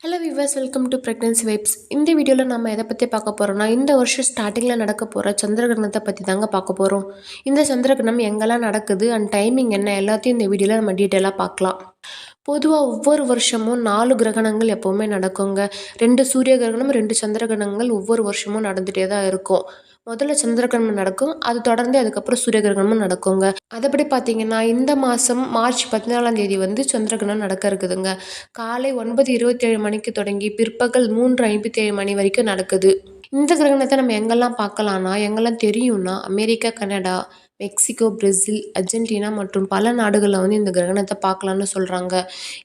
Hello viewers welcome to pregnancy vibes இந்த வீடியோவில் நம்ம எதை பற்றி பார்க்க போகிறோம்னா இந்த வருஷம் ஸ்டார்டிங்கில் நடக்க போகிற சந்திரகிரகணத்தை பற்றி தாங்க பார்க்க போகிறோம் இந்த சந்திரகிரகணம் எங்கெல்லாம் நடக்குது அண்ட் டைமிங் என்ன எல்லாத்தையும் இந்த வீடியோவில் நம்ம டீட்டெயிலாக பார்க்கலாம். பொதுவாக ஒவ்வொரு வருஷமும் நாலு கிரகணங்கள் எப்போவுமே நடக்குங்க. ரெண்டு சூரிய கிரகணம் ரெண்டு சந்திர கிரகணங்கள் ஒவ்வொரு வருஷமும் நடந்துகிட்டே தான் இருக்கும். முதல்ல சந்திரகிரகணம் நடக்கும் அது தொடர்ந்து அதுக்கப்புறம் சூரிய கிரகணமும் நடக்குங்க. அதைப்படி பார்த்தீங்கன்னா இந்த மாதம் மார்ச் பதினாலாம் தேதி வந்து சந்திரகிரகணம் நடக்க இருக்குதுங்க. காலை ஒன்பது இருபத்தேழு மணிக்கு தொடங்கி பிற்பகல் மூன்று ஐம்பத்தி ஏழு மணி வரைக்கும் நடக்குது. இந்த கிரகணத்தை நம்ம எங்கெல்லாம் பார்க்கலான்னா எங்கெல்லாம் தெரியும்னா America Canada Mexico Brazil Argentina மற்றும் பல நாடுகளில் வந்து இந்த கிரகணத்தை பார்க்கலான்னு சொல்கிறாங்க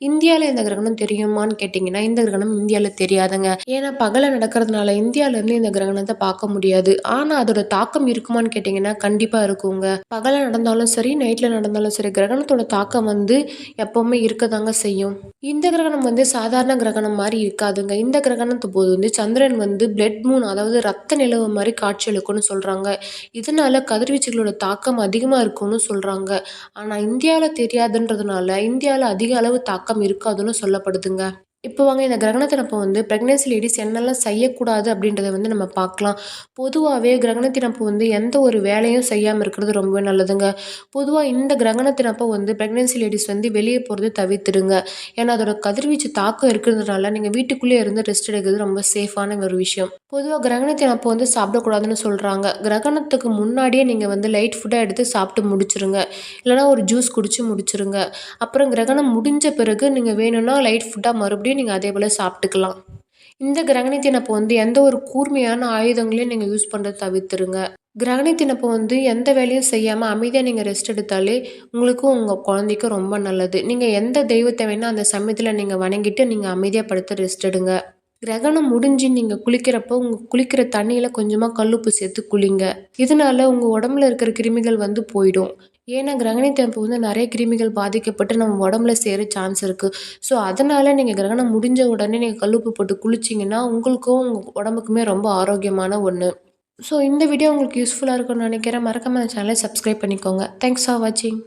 இந்தியாவில் இந்த கிரகணம் தெரியுமான்னு கேட்டிங்கன்னா இந்த கிரகணம் இந்தியாவில் தெரியாதுங்க. ஏன்னா பகலை நடக்கிறதுனால இந்தியாவிலேருந்து இந்த கிரகணத்தை பார்க்க முடியாது. ஆனால் அதோட தாக்கம் இருக்குமான்னு கேட்டிங்கன்னா கண்டிப்பாக இருக்குங்க. பகலை நடந்தாலும் சரி நைட்டில் நடந்தாலும் சரி கிரகணத்தோட தாக்கம் வந்து எப்போவுமே இருக்க தாங்க செய்யும். இந்த கிரகணம் வந்து சாதாரண கிரகணம் மாதிரி இருக்காதுங்க. இந்த கிரகணத்து போது வந்து சந்திரன் வந்து பிளட் மூன் அதாவது ரத்த நிலவு மாதிரி காட்சியளிக்கும்னு சொல்கிறாங்க இதனால கதிர்வீச்சுகளோட தாக்கம் தாக்கம் அதிகமாக இருக்கும்னு சொல்கிறாங்க ஆனால் இந்தியாவில் தெரியாதுன்றதுனால இந்தியாவில் அதிக அளவு தாக்கம் இருக்காதுன்னு சொல்லப்படுதுங்க. இப்போ வாங்க இந்த கிரகணத்தினப்போ வந்து ப்ரெக்னென்சி லேடிஸ் என்னெல்லாம் செய்யக்கூடாது அப்படின்றத வந்து நம்ம பார்க்கலாம். பொதுவாகவே கிரகணத்தினப்போ வந்து எந்த ஒரு வேலையும் செய்யாமல் இருக்கிறது ரொம்பவே நல்லதுங்க. பொதுவாக இந்த கிரகணத்தினப்போ வந்து ப்ரெக்னென்சி லேடிஸ் வந்து வெளியே போகிறது தவிர்த்துடுங்க. ஏன்னா அதோட கதிர்வீச்சு தாக்கம் இருக்கிறதுனால நீங்கள் வீட்டுக்குள்ளேயே இருந்து ரெஸ்ட் எடுக்கிறது ரொம்ப சேஃபான ஒரு விஷயம். பொதுவாக கிரகணத்தினப்போ வந்து சாப்பிடக்கூடாதுன்னு சொல்கிறாங்க கிரகணத்துக்கு முன்னாடியே நீங்கள் வந்து லைட் ஃபுட்டாக எடுத்து சாப்பிட்டு முடிச்சிருங்க. இல்லைனா ஒரு ஜூஸ் குடித்து முடிச்சிருங்க. அப்புறம் கிரகணம் முடிஞ்ச பிறகு நீங்கள் வேணும்னா லைட் ஃபுட்டாக மறுபடியும் மறுபடியும் நீங்கள் அதே போல் சாப்பிட்டுக்கலாம். இந்த கிரகணத்தினப்போ வந்து எந்த ஒரு கூர்மையான ஆயுதங்களையும் நீங்கள் யூஸ் பண்ணுறத தவிர்த்துருங்க. கிரகணத்தினப்போ வந்து எந்த வேலையும் செய்யாமல் அமைதியாக நீங்கள் ரெஸ்ட் எடுத்தாலே உங்களுக்கும் உங்கள் குழந்தைக்கும் ரொம்ப நல்லது. நீங்கள் எந்த தெய்வத்தை வேணால் அந்த சமயத்தில் நீங்கள் வணங்கிட்டு நீங்கள் அமைதியாக படுத்து ரெஸ்ட் எடுங்க. கிரகணம் முடிஞ்சு நீங்கள் குளிக்கிறப்போ உங்கள் குளிக்கிற தண்ணியில் கொஞ்சமாக கல்லுப்பு சேர்த்து குளிங்க. இதனால உங்கள் உடம்புல இருக்கிற கிருமிகள் வந்து போயிடும். ஏன்னா கிரகணத்தை வந்து நிறைய கிருமிகள் பாதிக்கப்பட்டு நம்ம உடம்புல சேர சான்ஸ் இருக்குது ஸோ அதனால் நீங்கள் கிரகணம் முடிஞ்ச உடனே நீங்கள் கல்லுப்பு போட்டு குளிச்சிங்கன்னா உங்களுக்கும் உங்கள் உடம்புக்குமே ரொம்ப ஆரோக்கியமான ஒன்று ஸோ இந்த வீடியோ உங்களுக்கு யூஸ்ஃபுல்லாக இருக்கும்னு நினைக்கிறேன். மறக்காம சேனலை சப்ஸ்கிரைப் பண்ணிக்கோங்க. தேங்க்ஸ் ஃபார் வாட்சிங்